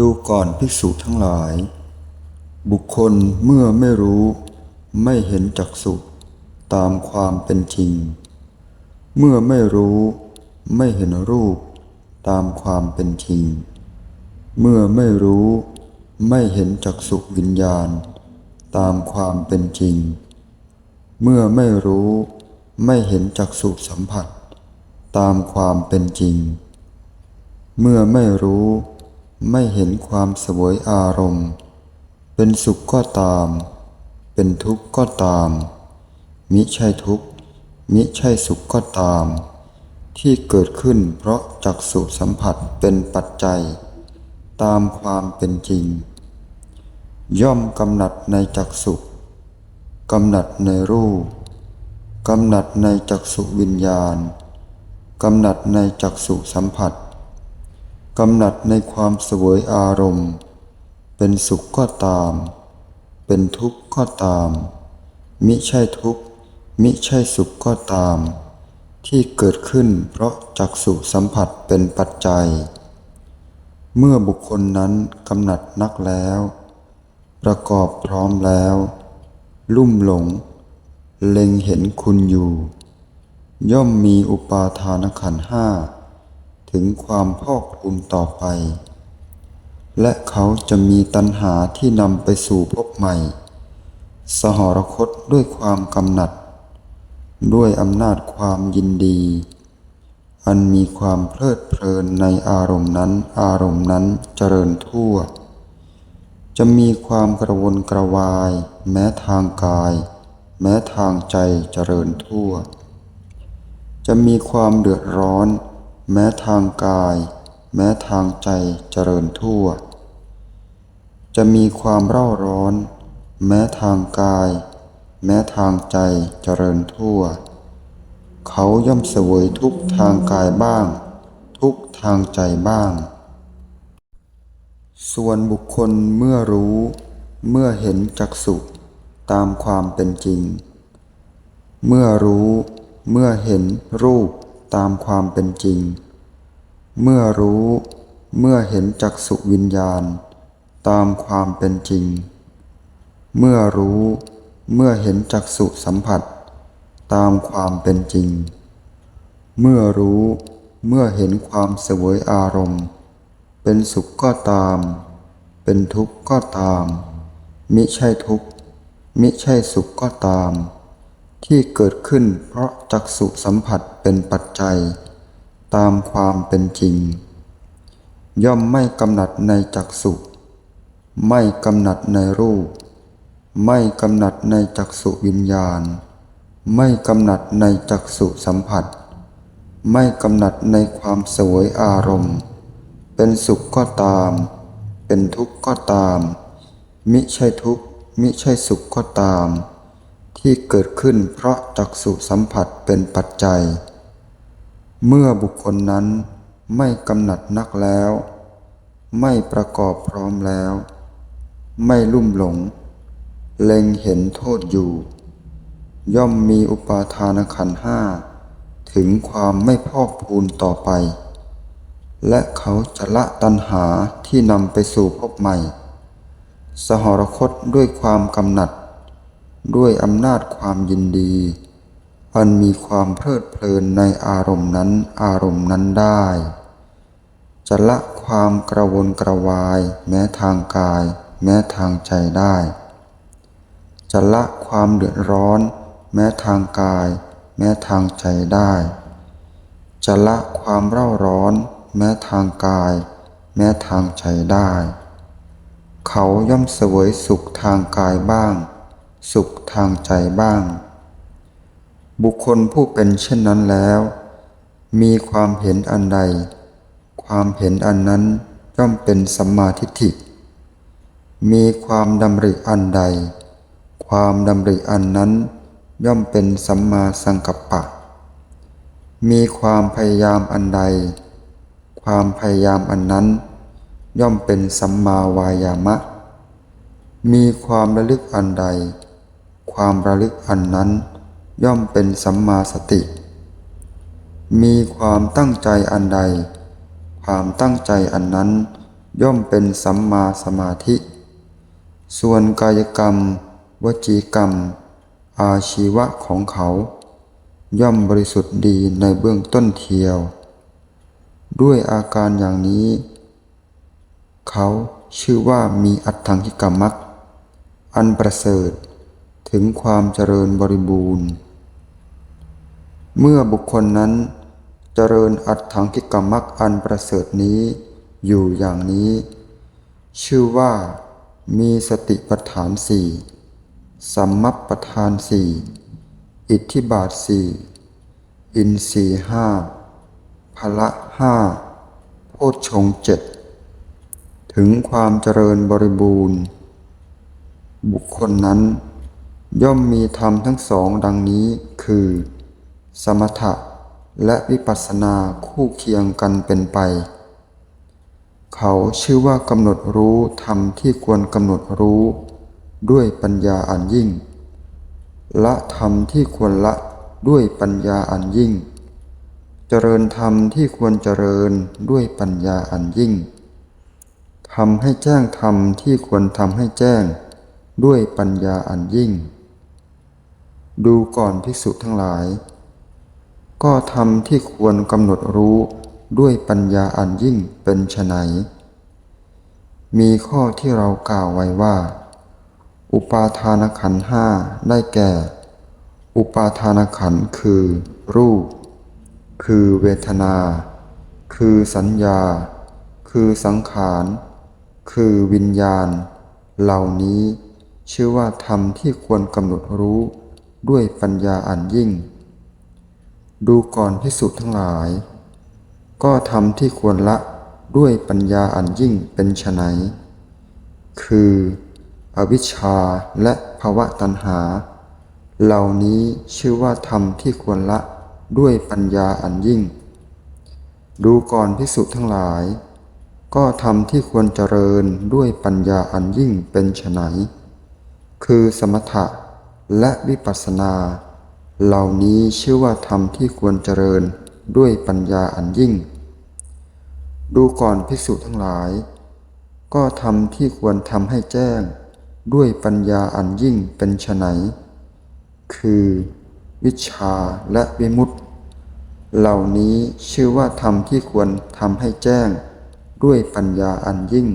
ดูก่อนภิกษุทั้งหลาย บุคคลเมื่อไม่รู้ไม่เห็นจักสุตามความเป็นจริง เมื่อไม่รู้ไม่เห็นรูปตามความเป็นจริง เมื่อไม่รู้ไม่เห็นจักสุวิญญาณ ตามความเป็นจริง เมื่อไม่รู้ไม่เห็นจักสุสัมผัส ตามความเป็นจริง เมื่อไม่รู้ ไม่เห็นความสวยอารมณ์ เป็นสุขก็ตาม เป็นทุกข์ก็ตาม มิใช่ทุกข์ มิใช่สุขก็ตาม ที่เกิดขึ้นเพราะจักสุสัมผัสเป็นปัจจัย ตามความเป็นจริง ย่อมกำหนัดในจักสุกำหนัดในรูปกำหนัดในจักสุวิญญาณ กำหนัดในจักสุสัมผัส กำหนัดในความสวยอารมณ์ เป็นสุขก็ตาม เป็นทุกข์ก็ตาม มิใช่ทุกข์ มิใช่สุขก็ตาม ที่เกิดขึ้นเพราะจักสุสัมผัสเป็นปัจจัย เมื่อบุคคลนั้นกำหนัดนักแล้ว ประกอบพร้อมแล้ว ลุ่มหลง เล็งเห็นคุณอยู่ ย่อมมีอุปาทานขันห้า ถึงความพอกพูนต่อไป และเขาจะมีตัณหาที่นำไปสู่ภพใหม่ สหรคตด้วยความกำหนัด ด้วยอำนาจความยินดี อันมีความเพลิดเพลินในอารมณ์นั้นอารมณ์นั้นเจริญทั่ว จะมีความกระวนกระวาย แม้ทางกาย แม้ทางใจเจริญทั่ว จะมีความเดือดร้อน แม้ทางกาย แม้ทางใจเจริญทั่ว จะมีความเร่าร้อน แม้ทางกาย แม้ทางใจเจริญทั่ว เขาย่อมเสวยทุกทางกายบ้าง ทุกทางใจบ้าง ส่วนบุคคลเมื่อรู้ เมื่อเห็นจักสุตามความเป็นจริง เมื่อรู้เมื่อเห็นรูปตามความเป็นจริง เมื่อรู้เมื่อเห็นจักสุวิญญาณ ตามความเป็นจริง เมื่อรู้เมื่อเห็นจักสุสัมผัส ตามความเป็นจริง เมื่อรู้เมื่อเห็นความเสวยอารมณ์ เป็นสุขก็ตาม เป็นทุกข์ก็ตาม มิใช่ทุกข์ มิใช่สุขก็ตาม ที่เกิดขึ้นเพราะจักสุสัมผัสเป็นปัจจัย ตามความเป็นจริง ย่อมไม่กำหนัดในจักสุไม่กำหนัดในรูป ไม่กำหนัดในจักสุวิญญาณ ไม่กำหนัดในจักสุสัมผัส ไม่กำหนัดในความสวยอารมณ์ เป็นสุขก็ตาม เป็นทุกข์ก็ตาม มิใช่ทุกข์ มิใช่สุขก็ตาม ที่เกิดขึ้นเพราะจักสุสัมผัสเป็นปัจจัย เมื่อบุคคลนั้นไม่กำหนัดนักแล้ว ไม่ประกอบพร้อมแล้ว ไม่ลุ่มหลง เล็งเห็นโทษอยู่ ย่อมมีอุปาทานขันห้าถึงความไม่พอกพูนต่อไป และเขาจะละตัณหาที่นำไปสู่ภพใหม่ สหรคตด้วยความกำหนัด ด้วยอำนาจความยินดี อันมีความเพลิดเพลินในอารมณ์นั้นอารมณ์นั้นได้ จะละความกระวนกระวาย แม้ทางกาย แม้ทางใจได้ จะละความเดือดร้อน แม้ทางกาย แม้ทางใจได้ จะละความเร่าร้อน แม้ทางกาย แม้ทางใจได้ เขาย่อมเสวยสุขทางกายบ้าง สุขทางใจบ้าง บุคคลผู้เป็นเช่นนั้นแล้ว มีความเห็นอันใด ความเห็นอันนั้นย่อมเป็นสัมมาทิฏฐิ มีความดำริอันใด ความดำริอันนั้น ย่อมเป็นสัมมาสังกัปปะ มีความพยายามอันใด ความพยายามอันนั้น ย่อมเป็นสัมมาวายามะ มีความระลึกอันใด ความระลึกอันนั้น ย่อมเป็นสัมมาสติ มีความตั้งใจอันใด ความตั้งใจอันนั้น ย่อมเป็นสัมมาสมาธิ ส่วนกายกรรม วจีกรรม อาชีวะของเขา ย่อมบริสุทธิ์ดีในเบื้องต้นเทียว ด้วยอาการอย่างนี้ เขาชื่อว่ามีอัตถังคิกรรมักอันประเสริฐถึงความเจริญบริบูรณ์ เมื่อบุคคลนั้นเจริญอัตถังคิกรรมักอันประเสริฐนี้อยู่อย่างนี้ ชื่อว่ามีสติปัฏฐานสี่สัมมัปปทานสี่อิทธิบาทสี่อินทรีย์ห้าพละห้าโพชฌงเจ็ดถึงความเจริญบริบูรณ์ บุคคลนั้น ย่อมมีธรรมทั้งสองดังนี้คือ สมถะและวิปัสสนาคู่เคียงกันเป็นไป เขาชื่อว่ากำหนดรู้ธรรมที่ควรกำหนดรู้ ด้วยปัญญาอันยิ่ง ละธรรมที่ควรละด้วยปัญญาอันยิ่ง เจริญธรรมที่ควรเจริญด้วยปัญญาอันยิ่งทำให้แจ้งธรรมที่ควรทำให้แจ้ง ด้วยปัญญาอันยิ่ง ดูก่อนภิกษุทั้งหลาย ก็ทำที่ควรกำหนดรู้ด้วยปัญญาอันยิ่งเป็นไฉนมีข้อที่เรากล่าวไว้ว่า อุปาทานขันห้าได้แก่ อุปาทานขันคือ รูป คือเวทนา คือสัญญา คือสังขาร คือวิญญาณ เหล่านี้ชื่อว่าธรรมที่ควรกำหนดรู้ด้วยปัญญาอันยิ่ง ดูก่อนพิสุทั้งหลาย ก็ทำที่ควรละด้วยปัญญาอันยิ่งเป็นไฉนคืออวิชชาและภาวะตัณหา เหล่านี้ชื่อว่าธรรมที่ควรละด้วยปัญญาอันยิ่ง ดูก่อนพิสุทั้งหลาย ก็ทำที่ควรเจริญด้วยปัญญาอันยิ่งเป็นไฉนคือสมถะและวิปัสสนา เหล่านี้ชื่อว่าธรรมที่ควรเจริญด้วยปัญญาอันยิ่ง ดูก่อนภิกษุทั้งหลาย ก็ทำที่ควรทำให้แจ้ง ด้วยปัญญาอันยิ่งเป็นไฉนคือ วิชชาและวิมุตติ เหล่านี้ชื่อว่าธรรมที่ควรทำให้แจ้ง ด้วยปัญญาอันยิ่ง